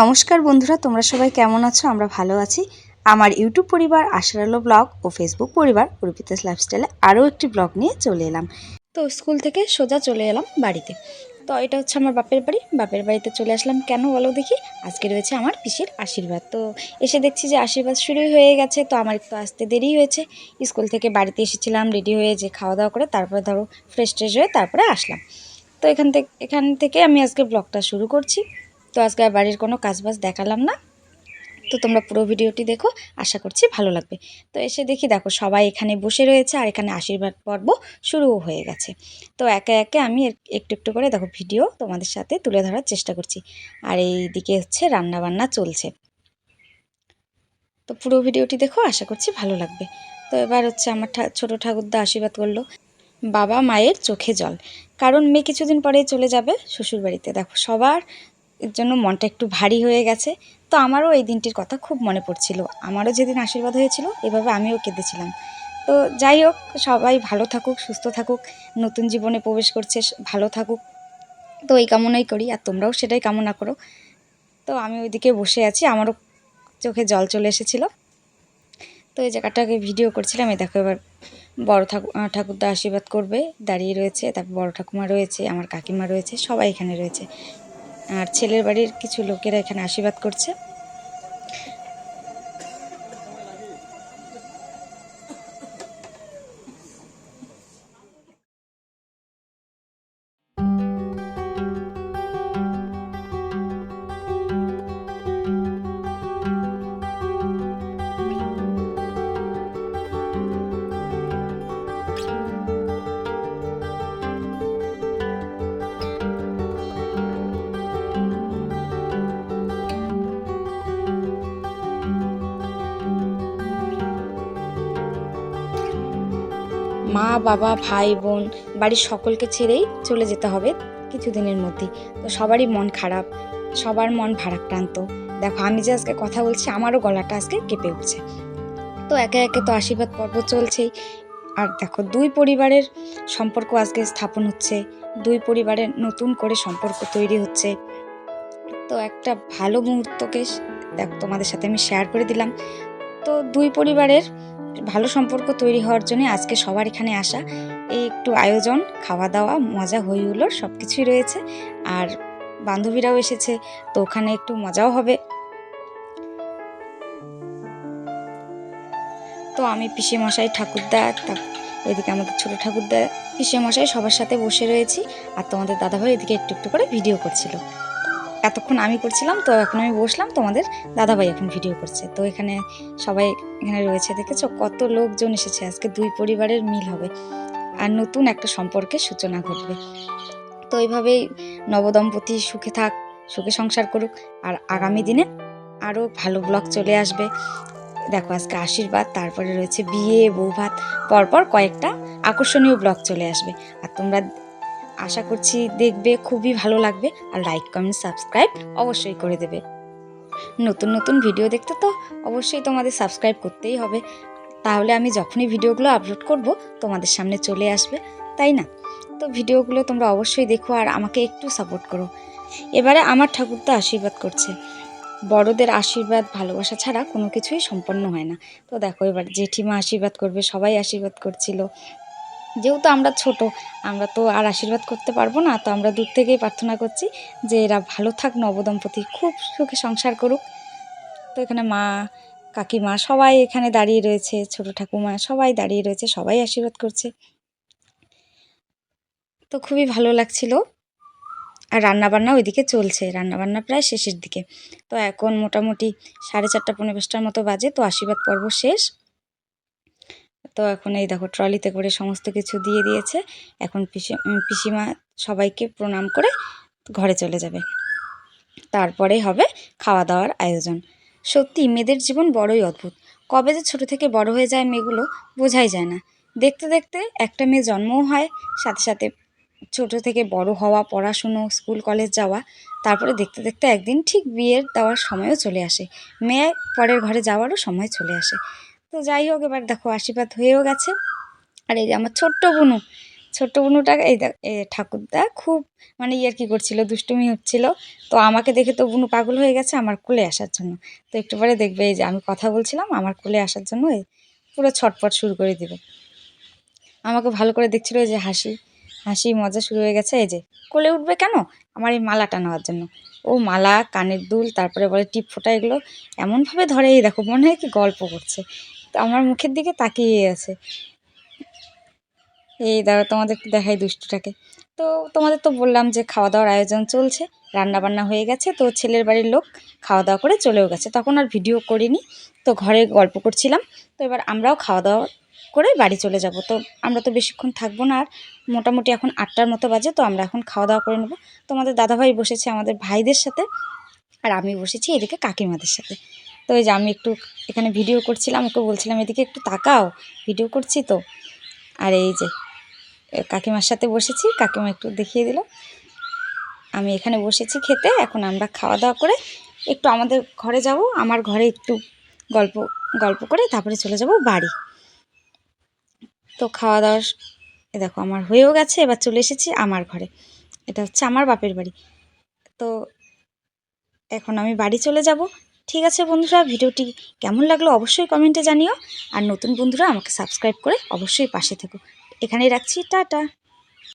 নমস্কার বন্ধুরা, তোমরা সবাই কেমন আছো? আমরা ভালো আছি। আমার ইউটিউব পরিবার আশার আলো ব্লগ ও ফেসবুক পরিবার অর্পিতাস লাইফস্টাইলে আরও একটি ব্লগ নিয়ে চলে এলাম। তো স্কুল থেকে সোজা চলে এলাম বাড়িতে। তো এটা হচ্ছে আমার বাপের বাড়ি। বাপের বাড়িতে চলে আসলাম। কেন বলো দেখি? আজকে রয়েছে আমার পিসির আশীর্বাদ। তো এসে দেখছি যে আশীর্বাদ শুরুই হয়ে গেছে। তো আমার একটু আসতে দেরি হয়েছে। স্কুল থেকে বাড়িতে এসেছিলাম রেডি হয়ে যে খাওয়া দাওয়া করে তারপরে ধরো ফ্রেশ ট্রেশ হয়ে তারপরে আসলাম। তো এখান থেকে এখান থেকে আমি আজকে ব্লগটা শুরু করছি। তো আজকে আর বাড়ির কোনো কাজবাজ দেখালাম না। তো তোমরা পুরো ভিডিওটি দেখো, আশা করছি ভালো লাগবে। তো এসে দেখি, দেখো সবাই এখানে বসে রয়েছে আর এখানে আশীর্বাদ পর্ব শুরুও হয়ে গেছে। তো একে একে আমি একটু একটু করে, দেখো ভিডিও তোমাদের সাথে তুলে ধরার চেষ্টা করছি। আর এই দিকে হচ্ছে রান্না বান্না চলছে। তো পুরো ভিডিওটি দেখো, আশা করছি ভালো লাগবে। তো এবার হচ্ছে আমার ছোট ঠাকুরদা আশীর্বাদ করল, বাবা মায়ের চোখে জল। কারণ মেয়ে কিছুদিন পরেই চলে যাবে শ্বশুরবাড়িতে। দেখো সবার এর জন্য মনটা একটু ভারী হয়ে গেছে। তো আমারও এই দিনটির কথা খুব মনে পড়ছিল। আমারও যেদিন আশীর্বাদ হয়েছিল, এভাবে আমিও কেঁদেছিলাম। তো যাই হোক, সবাই ভালো থাকুক, সুস্থ থাকুক, নতুন জীবনে প্রবেশ করছে, ভালো থাকুক। তো এই কামনাই করি, আর তোমরাও সেটাই কামনা করো। তো আমি ওইদিকে বসে আছি, আমারও চোখে জল চলে এসেছিল। তো এই জায়গাটাকে ভিডিও করছিলাম, এই দেখো এবার বড় ঠাকুর ঠাকুরদা আশীর্বাদ করবে, দাঁড়িয়ে রয়েছে, তারপর বড় ঠাকুমা রয়েছে, আমার কাকিমা রয়েছে, সবাই এখানে রয়েছে। আর ছেলের বাড়ির কিছু লোকেরা এখানে আশীর্বাদ করছে। মা, বাবা, ভাই, বোন, বাড়ির সকলকে ছেড়েই চলে যেতে হবে কিছুদিনের মধ্যে তো সবারই মন খারাপ, সবার মন ভারাক্রান্ত। দেখো, আমি যে আজকে কথা বলছি, আমারও গলাটা আজকে কেঁপে উঠছে। তো একে একে তো আশীর্বাদ পর্ব চলছেই। আর দেখো, দুই পরিবারের সম্পর্ক আজকে স্থাপন হচ্ছে, দুই পরিবারের নতুন করে সম্পর্ক তৈরি হচ্ছে। তো একটা ভালো মুহূর্তকে দেখো, তোমাদের সাথে আমি শেয়ার করে দিলাম। তো দুই পরিবারের ভালো সম্পর্ক তৈরি হওয়ার জন্য আজকে সবার এখানে আসা। এই একটু আয়োজন খাওয়া দাওয়া মজা হই হুল্লোড় সব কিছুই রয়েছে। আর বান্ধবীরাও এসেছে, তো ওখানে একটু মজাও হবে। তো আমি পিসে মশাই ঠাকুরদা ওইদিকে আমাদের ছোট ঠাকুরদা পিসে মশাই সবার সাথে বসে রয়েছি। আর তোমাদের দাদাভাই এদিকে একটু একটু করে ভিডিও করছিল। এতক্ষণ আমি করছিলাম, তো এখন আমি বসলাম, তোমাদের দাদাভাই এখন ভিডিও করছে। তো এখানে সবাই এখানে রয়েছে, দেখেছ? কত লোকজন এসেছে, আজকে দুই পরিবারের মিল হবে। আর নতুন একটা সম্পর্কের সূচনা ঘটবে। তো এইভাবেই নবদম্পতি সুখে থাক, সুখে সংসার করুক, আর আগামী দিনে আরও ভালো ব্লগ চলে আসবে। দেখো, আজকে আশীর্বাদ, তারপরে রয়েছে বিয়ে, বৌভাত, পরপর কয়েকটা আকর্ষণীয় ব্লগ চলে আসবে। আর তোমরা আশা করছি দেখবে, খুবই ভালো লাগবে। আর লাইক কমেন্ট সাবস্ক্রাইব অবশ্যই করে দেবে। নতুন নতুন ভিডিও দেখতে তো অবশ্যই তোমাদের সাবস্ক্রাইব করতেই হবে। তাহলে আমি যখনই ভিডিওগুলো আপলোড করব, তোমাদের সামনে চলে আসবে, তাই না? তো ভিডিওগুলো তোমরা অবশ্যই দেখো আর আমাকে একটু সাপোর্ট করো। এবারে আমার ঠাকুরদা আশীর্বাদ করছে। বড়দের আশীর্বাদ, ভালোবাসা ছাড়া কোনো কিছুই সম্পন্ন হয় না। তো দেখো এবার জেঠিমা আশীর্বাদ করবে, সবাই আশীর্বাদ করছিল। যেহেতু আমরা ছোট, আমরা তো আর আশীর্বাদ করতে পারব না। তো আমরা দূর থেকেই প্রার্থনা করছি যে এরা ভালো থাক, নবদম্পতি খুব সুখে সংসার করুক। তো এখানে মা, কাকিমা সবাই এখানে দাঁড়িয়ে রয়েছে, ছোট ঠাকুমা সবাই দাঁড়িয়ে রয়েছে, সবাই আশীর্বাদ করছে। তো খুবই ভালো লাগছিল। আর রান্নাবান্না ওইদিকে চলছে, রান্নাবান্না প্রায় শেষের দিকে। তো এখন মোটামুটি সাড়ে চারটা পনেরো পাঁচটার মতো বাজে, তো আশীর্বাদ পর্ব শেষ। তো এখন এই দেখো ট্রলিতে করে সমস্ত কিছু দিয়ে দিয়েছে। এখন পিসি পিসিমা সবাইকে প্রণাম করে ঘরে চলে যাবে। তারপরে হবে খাওয়া দাওয়ার আয়োজন। সত্যি, মেয়েদের জীবন বড়ই অদ্ভুত। কবে যে ছোট থেকে বড় হয়ে যায় মেয়েগুলো বোঝাই যায় না। দেখতে দেখতে একটা মেয়ে জন্মও হয়, সাথে সাথে ছোট থেকে বড় হওয়া, পড়াশুনো, স্কুল, কলেজ যাওয়া, তারপরে দেখতে দেখতে একদিন ঠিক বিয়ের দেওয়ার সময়ও চলে আসে। মেয়ে পরের ঘরে যাওয়ারও সময় চলে আসে। তো যাই হোক, এবার দেখো আশীর্বাদ হয়েও গেছে। আর এই যে আমার ছোট্ট বুনু, ছোট্ট বুনুটা, এই ঠাকুরদা খুব মানে ইয়ার কি করছিল, দুষ্টুমি হচ্ছিল। তো আমাকে দেখে তো বুনু পাগল হয়ে গেছে আমার কোলে আসার জন্য। তো একটু পরে দেখবে, এই যে আমি কথা বলছিলাম, আমার কোলে আসার জন্য এই পুরো ছটপট শুরু করে দিবে। আমাকে ভালো করে দেখছিল এই যে হাসি হাসি, মজা শুরু হয়ে গেছে। এই যে কোলে উঠবে কেন? আমার এই মালাটা নেওয়ার জন্য। ও মালা, কানের দুল, তারপরে বলে টিপ ফোটা, এগুলো এমনভাবে ধরে, এই দেখো মনে হয় কি গল্প করছে। আমার মুখের দিকে তাকিয়ে আছে। এই দাঁড়া তোমাদের একটু দেখাই দুষ্টুটাকে। তো তোমাদের তো বললাম যে খাওয়া দাওয়ার আয়োজন চলছে রান্না বান্না হয়ে গেছে, তো ছেলের বাড়ির লোক খাওয়া দাওয়া করে চলেও গেছে। তখন আর ভিডিও করিনি, তো ঘরে গল্প করছিলাম। তো এবার আমরাও খাওয়া দাওয়া করে বাড়ি চলে যাব। তো আমরা তো বেশিক্ষণ থাকব না, আর মোটামুটি এখন আটটার মতো বাজে, তো আমরা এখন খাওয়া দাওয়া করে নেব। তোমাদের দাদাভাই বসেছে আমাদের ভাইদের সাথে, আর আমি বসেছি এদিকে কাকিমাদের সাথে। তো এই যে আমি একটু এখানে ভিডিও করছিলাম, ওকে বলছিলাম, এদিকে একটু তাকাও ভিডিও করছি তো। আর এই যে কাকিমার সাথে বসেছি, কাকিমা একটু দেখিয়ে দিল। আমি এখানে বসেছি খেতে, এখন আমরা খাওয়া দাওয়া করে একটু আমাদের ঘরে যাব, আমার ঘরে একটু গল্প গল্প করে তারপরে চলে যাব বাড়ি। তো খাওয়া দাওয়া এ দেখো আমার হয়েও গেছে, এবার চলে এসেছি আমার ঘরে। এটা হচ্ছে আমার বাপের বাড়ি। তো এখন আমি বাড়ি চলে যাব। ঠিক আছে বন্ধুরা, ভিডিওটি কেমন লাগল অবশ্যই কমেন্টে জানিও। আর নতুন বন্ধুরা আমাকে সাবস্ক্রাইব করে অবশ্যই পাশে থেকো। এখানেই রাখছি, টাটা।